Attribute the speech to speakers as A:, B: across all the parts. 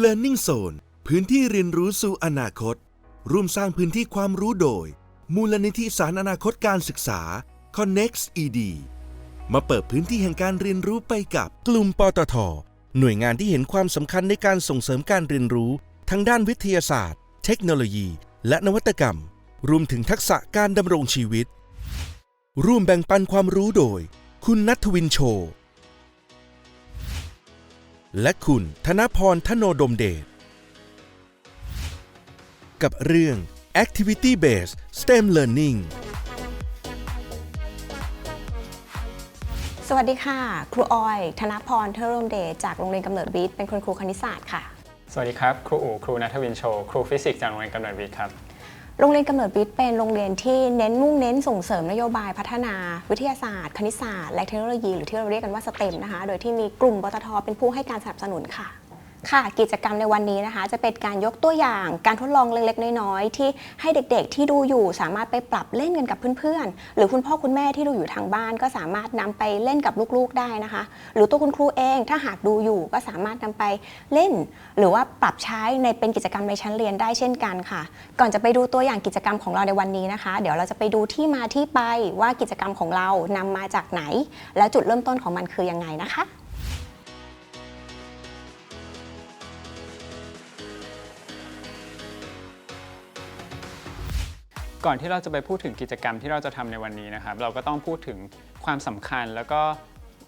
A: Learning Zone พื้นที่เรียนรู้สู่อนาคต ร่วมสร้างพื้นที่ความรู้โดย มูลนิธิสารอนาคตการศึกษา Connect ED มาเปิดพื้นที่แห่งการเรียนรู้ไปกับกลุ่มปตท หน่วยงานที่เห็นความสำคัญในการส่งเสริมการเรียนรู้ ทั้งด้านวิทยาศาสตร์ เทคโนโลยี และนวัตกรรม รวมถึงทักษะการดำรงชีวิต ร่วมแบ่งปันความรู้โดย คุณนัทวินโช และคุณธนพรธโนดมเดช กับเรื่อง Activity Based STEM Learning
B: สวัสดีค่ะ ครูออย ธนพรเทอร์รมเดชจากโรงเรียนกำเนิดวิทย์เป็นคุณครูคณิตศาสตร์ค่ะ
C: สวัสดีครับ ครูอู๋ครูนัทวินโชว์ครูฟิสิกส์จากโรงเรียนกำเนิดวิทย์ครับ
B: โรงเรียนกำเนิดวิทย์เป็นโรงเรียนที่เน้นมุ่งเน้นส่งเสริมนโยบายพัฒนา วิทยาศาสตร์ คณิตศาสตร์ และเทคโนโลยี หรือที่เราเรียกกันว่าสเต็มนะคะ โดยที่มีกลุ่มปตทเป็นผู้ให้การสนับสนุนค่ะ ค่ะกิจกรรมในวันนี้นะคะ จะเป็นการยกตัวอย่างการทดลองเล็กๆ น้อยๆ ที่ให้เด็กๆที่ดูอยู่สามารถไปปรับเล่นกันกับเพื่อนๆ หรือคุณพ่อคุณแม่ที่ดูอยู่ทางบ้าน ก็สามารถนำไปเล่นกับลูกๆได้นะคะ หรือตัวคุณครูเองถ้าหากดูอยู่ก็สามารถนำไปเล่น หรือว่าปรับใช้ในเป็นกิจกรรมในชั้นเรียนได้เช่นกันค่ะ ก่อนจะไปดูตัวอย่างกิจกรรมของเราในวันนี้นะคะ เดี๋ยวเราจะไปดูที่มาที่ไปว่ากิจกรรมของเรานำมาจากไหน แล้วจุดเริ่มต้นของมันคือยังไงนะคะ
C: ก่อนที่เราจะไปพูดถึงกิจกรรมที่เราจะทำในวันนี้นะครับ เราก็ต้องพูดถึงความสำคัญแล้วก็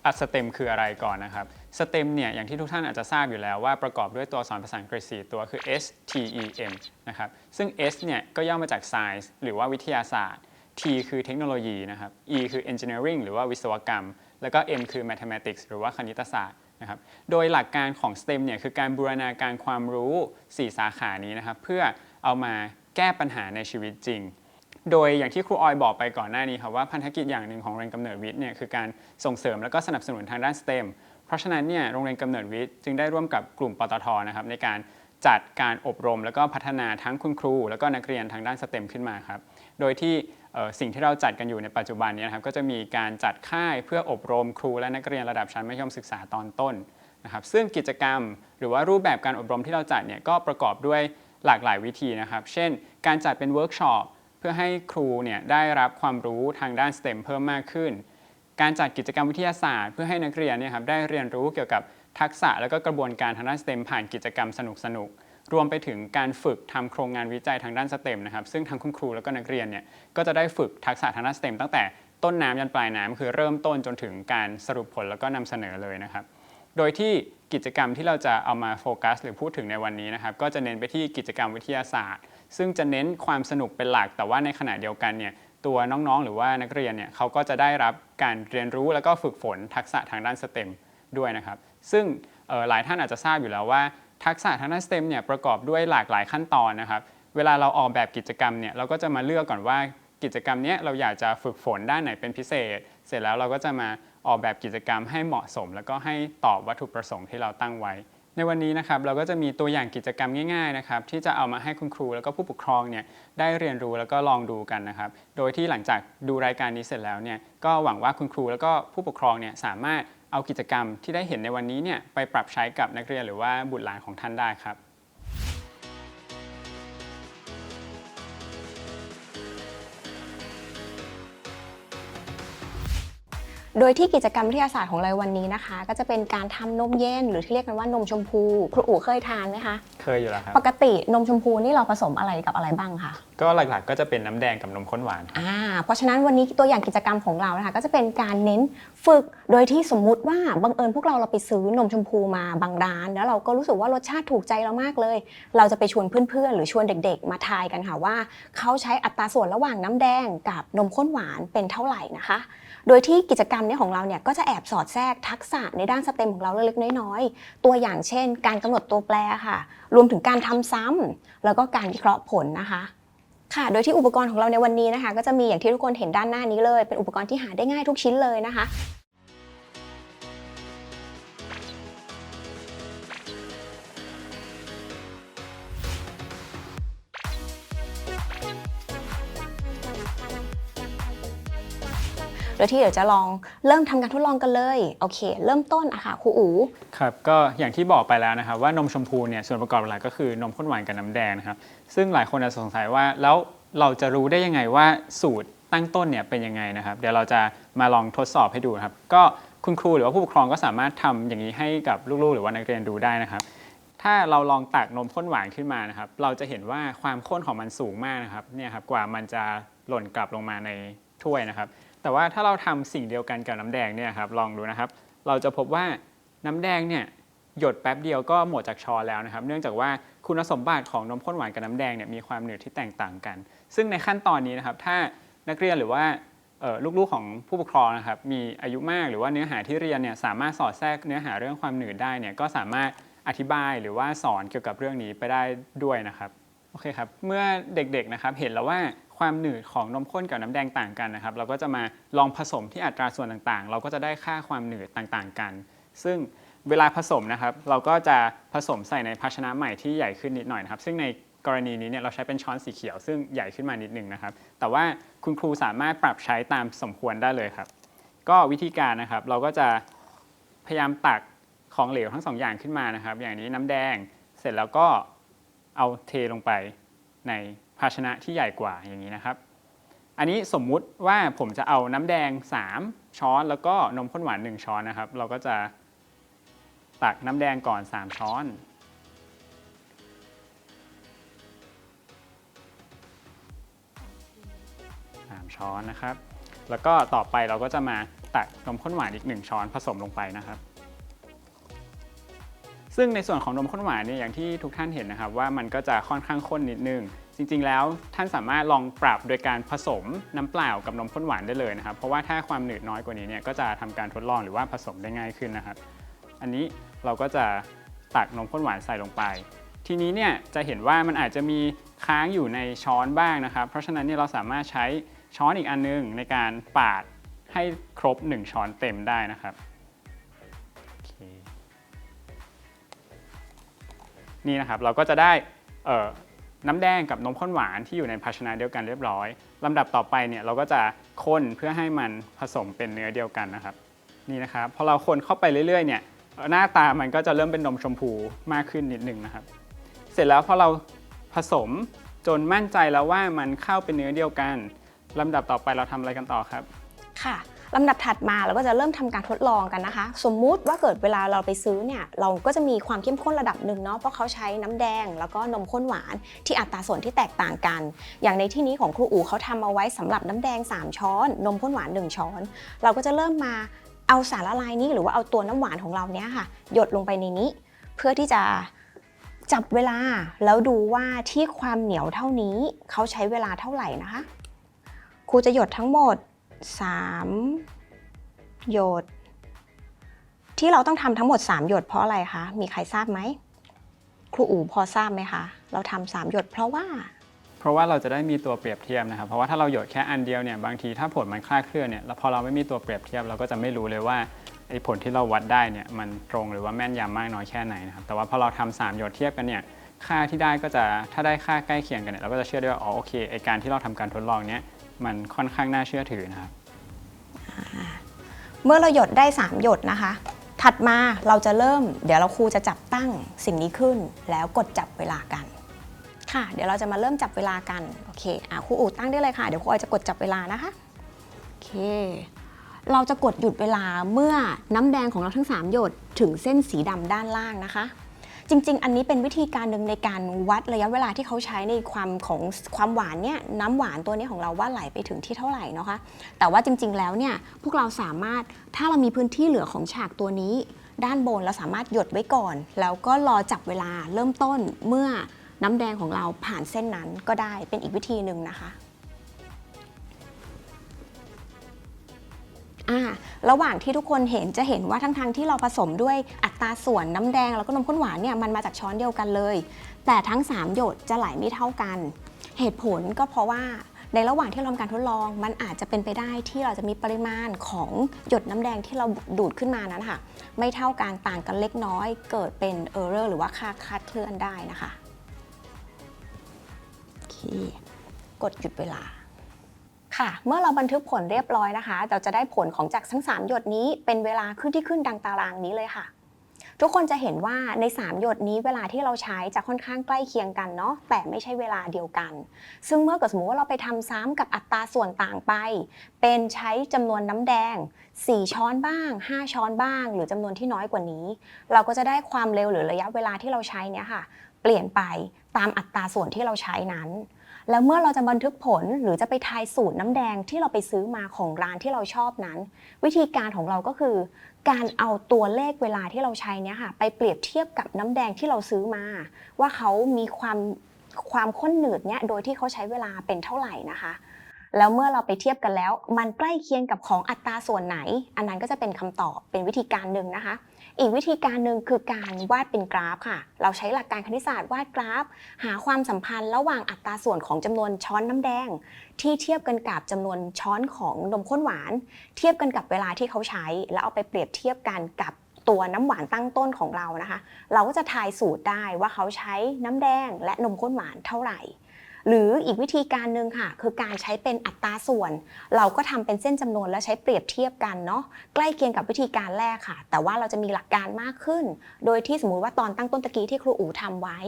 C: อัสเต็มคืออะไรก่อนนะครับสเต็มเนี่ยอย่างที่ทุกท่านอาจจะทราบอยู่แล้วว่าประกอบด้วยตัวอักษรภาษาอังกฤษ 4 ตัวคือ S T E M นะครับซึ่ง S เนี่ยก็ย่อมาจาก science หรือว่าวิทยาศาสตร์ T คือเทคโนโลยีนะครับ E คือ engineering หรือว่าวิศวกรรม แล้วก็ M คือ mathematics หรือว่าคณิตศาสตร์นะครับโดยหลักการของ STEM เนี่ยคือการบูรณาการความรู้ 4 สาขานี้นะครับเพื่อเอามาแก้ปัญหาในชีวิตจริง โดยอย่างที่ครูออยบอกไปก่อนหน้านี้ครับว่าพันธกิจอย่างหนึ่งของโรงเรียนกำเนิดวิทย์เนี่ยคือการส่งเสริมและก็สนับสนุนทางด้าน STEM เพราะฉะนั้นเนี่ยโรงเรียนกำเนิดวิทย์จึงได้ร่วมกับกลุ่มปตทนะครับในการจัดการอบรมแล้วก็พัฒนาทั้งคุณครู แล้วก็นักเรียนทางด้าน STEM ขึ้นมาครับ โดยที่สิ่งที่เราจัดกันอยู่ในปัจจุบันนี้นะครับก็จะมีการจัดค่ายเพื่ออบรมครูและนักเรียนระดับชั้นมัธยมศึกษาตอนต้นนะครับซึ่งกิจกรรมหรือว่ารูปแบบการอบรมที่เราจัดเนี่ยก็ประกอบด้วยหลากหลายวิธีนะครับ เช่น การจัดเป็นเวิร์กช็อป พื่อให้ครูเนี่ยได้รับความรู้ทางด้าน STEM เพิ่มมากขึ้น การจัดกิจกรรมวิทยาศาสตร์ เพื่อให้นักเรียนเนี่ยครับได้เรียนรู้เกี่ยวกับทักษะและก็กระบวนการทางด้าน STEM ผ่านกิจกรรมสนุกๆรวมไปถึงการฝึกทำโครงงานวิจัยทางด้าน STEM นะครับซึ่งทั้งคุณครูแล้วก็นักเรียนเนี่ยก็จะได้ฝึกทักษะทางด้าน STEM ตั้งแต่ต้นน้ำยันปลายน้ำคือเริ่มต้นจนถึงการสรุปผลแล้วก็นำเสนอเลยนะครับ โดยที่กิจกรรมที่เราจะเอามาโฟกัสหรือพูดถึงในวันนี้นะครับก็จะเน้นไปที่กิจกรรมวิทยาศาสตร์ ซึ่งจะเน้นความสนุกเป็นหลัก แต่ว่าในขณะเดียวกันเนี่ยตัวน้องๆ หรือว่านักเรียนเนี่ยเขาก็จะได้รับการเรียนรู้แล้วก็ฝึกฝนทักษะทางด้านสเต็มด้วยนะครับ ซึ่งหลายท่านอาจจะทราบอยู่แล้วว่า ทักษะทางด้านสเต็มเนี่ยประกอบด้วยหลากหลายขั้นตอนนะครับ เวลาเราออกแบบกิจกรรมเนี่ยเราก็จะมาเลือกก่อนว่ากิจกรรมเนี้ยเราอยากจะฝึกฝนด้านไหนเป็นพิเศษ เสร็จแล้วเราก็จะมาออกแบบกิจกรรมให้เหมาะสม แล้วก็ให้ตอบวัตถุประสงค์ที่เราตั้งไว้ ในวันนี้นะครับเราก็จะมีตัวอย่างกิจกรรมง่ายๆนะครับที่จะเอามาให้คุณครูแล้วก็ผู้ปกครองเนี่ยได้เรียนรู้แล้วก็ลองดูกันนะครับ โดยที่หลังจากดูรายการนี้เสร็จแล้วเนี่ยก็หวังว่าคุณครูแล้วก็ผู้ปกครองเนี่ยสามารถเอากิจกรรมที่ได้เห็นในวันนี้เนี่ยไปปรับใช้กับนักเรียนหรือว่าบุตรหลานของท่านได้ครับ
B: โดยที่กิจกรรมวิทยาศาสตร์ของเราวันนี้นะคะ ก็จะเป็นการทำนมเย็นหรือที่เรียกกันว่านมชมพูครูอู๋เคยทานไหมคะ
C: เคยอยู่แล้วครับ
B: ปกตินมชมพูนี่เราผสมอะไรกับอะไรบ้างคะ
C: ก็หลักๆ ก็จะเป็นน้ำแดงกับนมข้นหวาน
B: อ่าเพราะฉะนั้นวันนี้ตัวอย่างกิจกรรมของเรานะคะก็จะเป็นการเน้นฝึกโดยที่สมมุติว่าบังเอิญพวกเราเราไปซื้อนมชมพูมาบางร้าน แล้วเราก็รู้สึกว่ารสชาติถูกใจเรามากเลย เราจะไปชวนเพื่อนๆ หรือชวนเด็ก ๆ มาทายกันค่ะว่า เขาใช้อัตราส่วนระหว่างน้ำแดงกับนมข้นหวานเป็นเท่าไหร่นะคะ โดยที่กิจกรรมเนี่ยของเราเนี่ยก็จะแอบสอดแทรกทักษะในด้านสเต็มของเราเล็กๆน้อยๆ ตัวอย่างเช่น การกำหนดตัวแปรค่ะ รวมถึงการทำซ้ำแล้วก็การวิเคราะห์ผลนะคะค่ะ โดยที่อุปกรณ์ของเราในวันนี้นะคะ ก็จะมีอย่างที่ทุกคนเห็นด้านหน้านี้เลย เป็นอุปกรณ์ที่หาได้ง่ายทุกชิ้นเลยนะคะ โดยที่เดี๋ยวจะลองเริ่มทำการทดลองกันเลยโอเค เริ่มต้นอะค่ะครูอู
C: ครับก็อย่างที่บอกไปแล้วนะครับว่านมชมพูเนี่ยส่วนประกอบหลักก็คือนมข้นหวานกับน้ำแดงนะครับซึ่งหลายคนอาจจะสงสัยว่าแล้วเราจะรู้ได้ยังไงว่าสูตรตั้งต้นเนี่ยเป็นยังไงนะครับเดี๋ยวเราจะมาลองทดสอบให้ดูครับก็คุณครูหรือว่าผู้ปกครองก็สามารถทำอย่างนี้ให้กับลูกๆ หรือว่านักเรียนดูได้นะครับถ้าเราลองตักนมข้นหวานขึ้นมานะครับ เราจะเห็นว่าความข้นของมันสูงมากนะครับ เนี่ยครับ กว่ามันจะหล่นกลับลงมาในถ้วยนะครับ แต่ว่าถ้าเราทำสิ่งเดียวกันกับน้ำแดงเนี่ยครับลองดูนะครับ เราจะพบว่าน้ำแดงเนี่ยหยดแป๊บเดียวก็หมดจากช้อนแล้วนะครับ เนื่องจากว่าคุณสมบัติของนมข้นหวานกับน้ำแดงเนี่ยมีความหนืดที่แตกต่างกัน ซึ่งในขั้นตอนนี้นะครับถ้านักเรียนหรือว่าลูกๆของผู้ปกครองนะครับมีอายุมากหรือว่าเนื้อหาที่เรียนเนี่ยสามารถสอดแทรกเนื้อหาเรื่องความหนืดได้เนี่ยก็สามารถอธิบายหรือว่าสอนเกี่ยวกับเรื่องนี้ไปได้ด้วยนะครับ โอเคครับ เมื่อเด็กๆนะครับเห็นแล้วว่าความหนืดของนมข้นกับน้ำแดงต่างกันนะครับ เราก็จะมาลองผสมที่อัตราส่วนต่างๆ เราก็จะได้ค่าความหนืดต่างๆกัน ซึ่งเวลาผสมนะครับ เราก็จะผสมใส่ในภาชนะใหม่ที่ใหญ่ขึ้นนิดหน่อยนะครับ ซึ่งในกรณีนี้เนี่ยเราใช้เป็นช้อนสีเขียวซึ่งใหญ่ขึ้นมานิดหนึ่งนะครับ แต่ว่าคุณครูสามารถปรับใช้ตามสมควรได้เลยครับ ก็วิธีการนะครับเราก็จะพยายามตักของเหลวทั้งสองอย่างขึ้นมานะครับ อย่างนี้น้ำแดงเสร็จแล้วก็ เอาเทลงไปในภาชนะที่ใหญ่กว่าอย่างนี้นะครับ อันนี้สมมุติว่าผมจะเอาน้ำแดง 3 ช้อนแล้วก็นมข้นหวาน 1 ช้อนนะครับ เราก็จะตักน้ำแดงก่อน 3 ช้อน 3 ช้อนนะครับ แล้วก็ต่อไปเราก็จะมาตักนมข้นหวานอีก 1 ช้อนผสมลงไปนะครับ ซึ่งในส่วนของนมข้นหวานเนี่ยอย่างที่ทุกท่านเห็นนะครับว่ามันก็จะค่อนข้างข้นนิดนึง จริงๆ แล้วท่านสามารถลองปรับโดยการผสมน้ำเปล่ากับนมข้นหวานได้เลยนะครับ เพราะว่าถ้าความหนืดน้อยกว่านี้เนี่ยก็จะทำการทดลองหรือว่าผสมได้ง่ายขึ้นนะครับ อันนี้เราก็จะตักนมข้นหวานใส่ลงไป ทีนี้เนี่ยจะเห็นว่ามันอาจจะมีค้างอยู่ในช้อนบ้างนะครับ เพราะฉะนั้นเนี่ยเราสามารถใช้ช้อนอีกอันนึงในการปาดให้ครบ 1 ช้อนเต็มได้นะครับ นี่นะครับเราก็จะได้น้ำแดงกับนมข้นหวานที่อยู่ในภาชนะเดียวกันเรียบร้อยลำดับต่อไปเนี่ยเราก็จะคนเพื่อให้มันผสมเป็นเนื้อเดียวกันนะครับนี่นะครับพอเราคนเข้าไปเรื่อยๆเนี่ยเอ่อหน้าตามันก็จะเริ่มเป็นนมชมพูมากขึ้นนิดนึงนะครับ เสร็จแล้วพอเราผสมจนมั่นใจแล้วว่ามันเข้าเป็นเนื้อเดียวกันลำดับต่อไปเราทำอะไรกันต่อครับ
B: ค่ะ ลำดับถัดมาเราก็จะเริ่มทำการทดลองกันนะคะ สมมุติว่าเกิดเวลาเราไปซื้อเนี่ยเราก็จะมีความเข้มข้นระดับหนึ่งเนาะเพราะเขาใช้น้ำแดง แล้วก็นมข้นหวานที่อัตราส่วนที่แตกต่างกัน อย่างในที่นี้ของครูอู๋เขาทำเอาไว้สำหรับน้ำแดง 3 ช้อน นมข้นหวาน 1 ช้อน เราก็จะเริ่มมาเอาสารละลายนี้หรือว่าเอาตัวน้ำหวานของเราเนี้ยค่ะหยดลงไปในนี้ เพื่อที่จะจับเวลาแล้วดูว่าที่ความเหนียวเท่านี้เขาใช้เวลาเท่าไหร่นะคะ ครูจะหยดทั้งหมด 3 หยด ที่เราต้องทำทั้งหมด 3 หยดเพราะอะไรคะ มีใครทราบไหม ครูอู๋พอทราบไหมคะ เราทำสามหยดเพราะว่า
C: เพราะว่าเราจะได้มีตัวเปรียบเทียบนะครับ เพราะว่าถ้าเราหยดแค่อันเดียวเนี่ย บางทีถ้าผลมันคลาดเคลื่อนเนี่ย แล้วพอเราไม่มีตัวเปรียบเทียบเราก็จะไม่รู้เลยว่าไอ้ผลที่เราวัดได้เนี่ยมันตรงหรือว่าแม่นยำมากน้อยแค่ไหนนะครับ แต่ว่าพอเราทำสามหยดเทียบกันเนี่ยค่าที่ได้ก็จะถ้าได้ค่าใกล้เคียงกันเนี่ยเราก็จะเชื่อได้ว่าอ๋อโอเคไอการที่เราทำการทดลองเนี้ย มันค่อนข้างน่าเชื่อถือนะครับ
B: เมื่อเราหยดได้ 3 หยดนะคะ ถัดมาเราจะเริ่ม เดี๋ยวเราครูจะจับตั้งสิ่งนี้ขึ้น แล้วกดจับเวลากัน ค่ะ เดี๋ยวเราจะมาเริ่มจับเวลากัน โอเคอะครูอูตั้งได้เลยค่ะ เดี๋ยวครูออยจะกดจับเวลานะคะ โอเค เราจะกดหยุดเวลาเมื่อน้ำแดงของเราทั้ง 3 หยดถึงเส้นสีดำด้านล่างนะคะ จริง ๆ อันนี้เป็นวิธีการหนึ่งในการวัดระยะเวลาที่เขาใช้ในความของความหวานเนี่ยน้ำหวานตัวนี้ของเราว่าไหลไปถึงที่เท่าไหร่นะคะ แต่ว่าจริง ๆ แล้วเนี่ยพวกเราสามารถถ้าเรามีพื้นที่เหลือของฉากตัวนี้ ด้านบนเราสามารถหยดไว้ก่อน แล้วก็รอจับเวลาเริ่มต้นเมื่อน้ำแดงของเราผ่านเส้นนั้นก็ได้เป็นอีกวิธีหนึ่งนะคะ อ่าระหว่างที่ทุกคนเห็นจะเห็นว่าทั้งทางๆที่เราผสมด้วยอัตราส่วนน้ำแดงแล้วก็นมข้นหวานเนี่ยมันมาจากช้อนเดียวกันเลย แต่ทั้ง 3 หยดจะไหลไม่เท่ากัน เหตุผลก็เพราะว่าในระหว่างที่เราทำการทดลองมันอาจจะเป็นไปได้ที่เราจะมีปริมาณของหยดน้ำแดงที่เราดูดขึ้นมานั้นค่ะ ไม่เท่ากันต่างกันเล็กน้อย เกิดเป็นเออร์เรอร์หรือว่าค่าคลาดเคลื่อนได้นะคะโอเคกดหยุดเวลา ค่ะ เมื่อเราบันทึกผลเรียบร้อยนะคะ เราจะได้ผลของจากทั้ง 3 หยดนี้เป็นเวลาขึ้นที่ขึ้นดังตารางนี้เลยค่ะทุกคนจะเห็นว่าใน 3 หยดนี้เวลาที่เราใช้จะค่อนข้างใกล้เคียงกันเนาะแต่ไม่ใช่เวลาเดียวกัน ซึ่งเมื่อเกิดสมมติว่าเราไปทำซ้ำกับอัตราส่วนต่างไป เป็นใช้จำนวนน้ำแดง 4 ช้อนบ้าง 5 ช้อนบ้าง หรือจำนวนที่น้อยกว่านี้ เราก็จะได้ความเร็วหรือระยะเวลาที่เราใช้เนี่ยค่ะ เปลี่ยนไปตามอัตราส่วนที่เราใช้นั้น แล้วเมื่อเราจะบันทึกผลหรือจะไปทายสูตรน้ำแดงที่เราไปซื้อมาของร้านที่เราชอบนั้น วิธีการของเราก็คือ การเอาตัวเลขเวลาที่เราใช้เนี่ยค่ะ ไปเปรียบเทียบกับน้ำแดงที่เราซื้อมา ว่าเขามีความความข้นหนืดเนี่ยโดยที่เขาใช้เวลาเป็นเท่าไหร่นะคะ แล้วเมื่อเราไปเทียบกันแล้ว มันใกล้เคียงกับของอัตราส่วนไหน อันนั้นก็จะเป็นคำตอบเป็นวิธีการหนึ่งนะคะ อีกวิธีการหนึ่งคือการวาดเป็นกราฟค่ะ เราใช้หลักการคณิตศาสตร์วาดกราฟ หาความสัมพันธ์ระหว่างอัตราส่วนของจำนวนช้อนน้ำแดง ที่เทียบกันกับจำนวนช้อนของนมข้นหวาน เทียบกันกับเวลาที่เขาใช้ แล้วเอาไปเปรียบเทียบกันกับตัวน้ำหวานตั้งต้นของเรานะคะ เราก็จะทายสูตรได้ว่าเขาใช้น้ำแดงและนมข้นหวานเท่าไหร่ หรืออีกวิธีการหนึ่งค่ะ คือการใช้เป็นอัตราส่วน เราก็ทำเป็นเส้นจำนวนแล้วใช้เปรียบเทียบกันเนาะใกล้เคียงกับวิธีการแรกค่ะ แต่ว่าเราจะมีหลักการมากขึ้น โดยที่สมมุติว่าตอนตั้งต้นตะกี้ที่ครูอู๋ทำไว้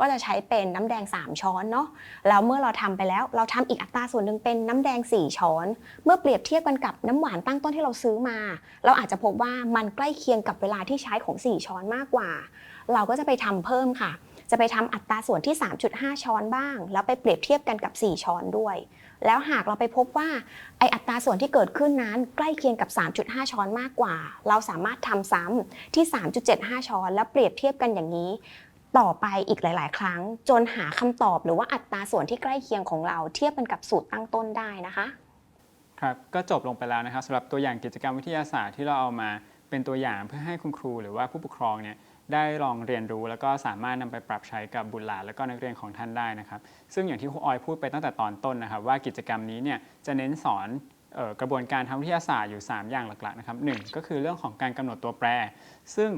B: ก็จะใช้เป็นน้ำแดง 3 ช้อนเนาะแล้วเมื่อเราทำไปแล้ว เราทำอีกอัตราส่วนหนึ่งเป็นน้ำแดง 4 ช้อน เมื่อเปรียบเทียบกันกับน้ำหวานตั้งต้นที่เราซื้อมา เราอาจจะพบว่ามันใกล้เคียงกับเวลาที่ใช้ของ 4 ช้อนมากกว่า เราก็จะไปทำเพิ่มค่ะ จะไปทำอัตราส่วนที่ 3.5 ช้อนบ้าง แล้วไปเปรียบเทียบกันกับ 4 ช้อนด้วย แล้วหากเราไปพบว่าไออัตราส่วนที่เกิดขึ้นนั้น ใกล้เคียงกับ 3.5 ช้อนมากกว่า เราสามารถทำซ้ำที่ 3.75 ช้อน แล้วเปรียบเทียบกันอย่างนี้ต่อไปอีกหลาย ๆ ครั้ง จนหาคำตอบหรือว่าอัตราส่วนที่ใกล้เคียงของเราเทียบกันกับสูตรตั้งต้นได้นะคะ
C: ครับก็จบลงไปแล้วนะครับสำหรับตัวอย่างกิจกรรมวิทยาศาสตร์ที่เราเอามาเป็นตัวอย่างเพื่อให้คุณครูหรือว่าผู้ปกครองเนี่ย ได้ลองเรียนรู้แล้วก็สามารถนำไปปรับใช้กับบุตรหลานและก็นักเรียนของท่านได้นะครับ ซึ่งอย่างที่ครูออยพูดไปตั้งแต่ตอนต้นนะครับ ว่ากิจกรรมนี้เนี่ยจะเน้นสอนออกระบวนการทางวิทยาศาสตร์อยู่ 3 อย่างหลักๆนะครับหนึ่งก็คือเรื่องของการกำหนดตัวแปร ซึ่ง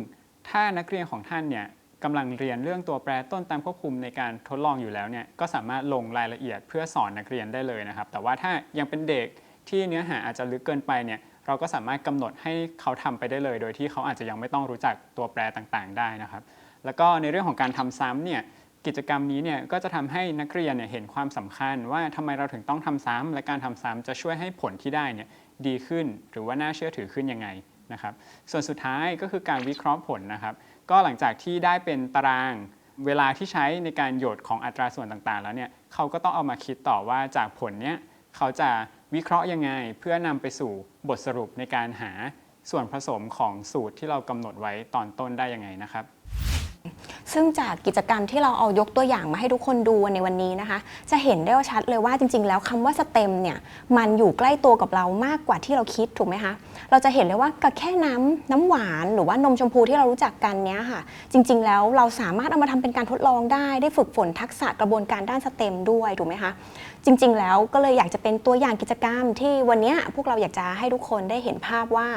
C: ถ้านักเรียนของท่านเนี่ยกำลังเรียนเรื่องตัวแปรต้นตามควบคุมในการทดลองอยู่แล้วเนี่ยก็สามารถลงรายละเอียดเพื่อสอนนักเรียนได้เลยนะครับ แต่ว่าถ้ายังเป็นเด็กที่เนื้อหาอาจจะลึกเกินไปเนี่ย เราก็สามารถกำหนดให้เขาทำไปได้เลย โดยที่เขาอาจจะยังไม่ต้องรู้จักตัวแปรต่างๆ ได้นะครับ แล้วก็ในเรื่องของการทำซ้ำเนี่ยกิจกรรมนี้เนี่ยก็จะทำให้นักเรียนเนี่ยเห็นความสำคัญว่าทำไมเราถึงต้องทำซ้ำและการทำซ้ำจะช่วยให้ผลที่ได้เนี่ยดีขึ้น หรือว่าน่าเชื่อถือขึ้นยังไงนะครับ ส่วนสุดท้ายก็คือการวิเคราะห์ผลนะครับ ก็หลังจากที่ได้เป็นตารางเวลาที่ใช้ในการโยดของอัตราส่วนต่างๆ แล้วเนี่ยเขาก็ต้องเอามาคิดต่อว่าจากผลเนี้ยเขาจะ วิเคราะห์ยังไงเพื่อนำไปสู่บทสรุปในการหาส่วนผสมของสูตรที่เรากำหนดไว้ตอนต้นได้ยังไงนะครับ
B: ซึ่งจากกิจกรรมที่เราเอายกตัวอย่างมาให้ทุกคนดูในวันนี้นะคะ จะเห็นได้ว่าชัดเลยว่าจริง ๆ แล้วคำว่าสเต็มเนี่ยมันอยู่ใกล้ตัวกับเรามากกว่าที่เราคิดถูกไหมคะ เราจะเห็นเลยว่ากับแค่น้ำน้ำหวานหรือว่านมชมพูที่เรารู้จักกันเนี้ยค่ะ จริง ๆ แล้วเราสามารถเอามาทำเป็นการทดลองได้ได้ฝึกฝนทักษะกระบวนการด้านสเต็มด้วยถูกไหมคะ จริง ๆ แล้วก็เลยอยากจะเป็นตัวอย่างกิจกรรม ที่วันเนี้ยพวกเราอยากจะให้ทุกคนได้เห็นภาพว่า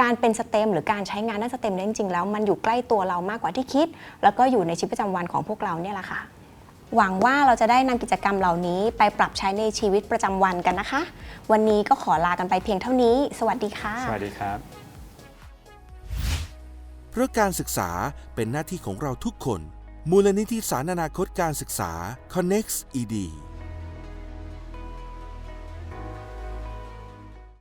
B: การเป็นสเต็มหรือการใช้งานด้านสเต็มเนี่ยจริง ๆ แล้วมันอยู่ใกล้ตัวเรามากกว่าที่คิด แล้วก็อยู่ในชีวิตประจำวันของพวกเราเนี่ยแหละค่ะ หวังว่าเราจะได้นำกิจกรรมเหล่านี้ไปปรับใช้ในชีวิตประจำวันกันนะคะ วันนี้ก็ขอลากันไปเพียงเท่านี้ สวัสดีค่ะ
C: สวัสดีครับ
A: เพราะการศึกษาเป็นหน้าที่ของเราทุกคน มูลนิธิสารอนาคตการศึกษา Connect ED